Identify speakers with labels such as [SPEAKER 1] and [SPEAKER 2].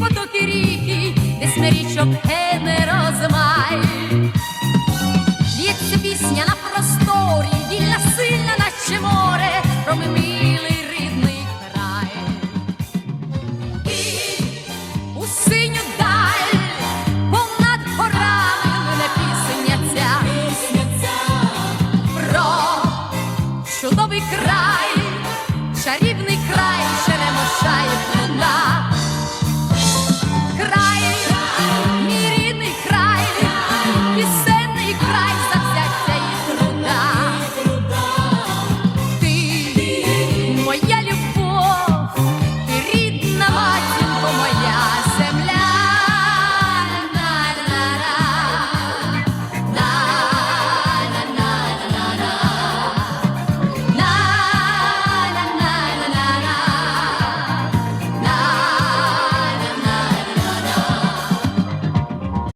[SPEAKER 1] Потоки ріки, десь на річок гене розмай, В'ється пісня на просторі, вільна сильна, наче море, промими. Создовий край, чарівний край, ще не мошає.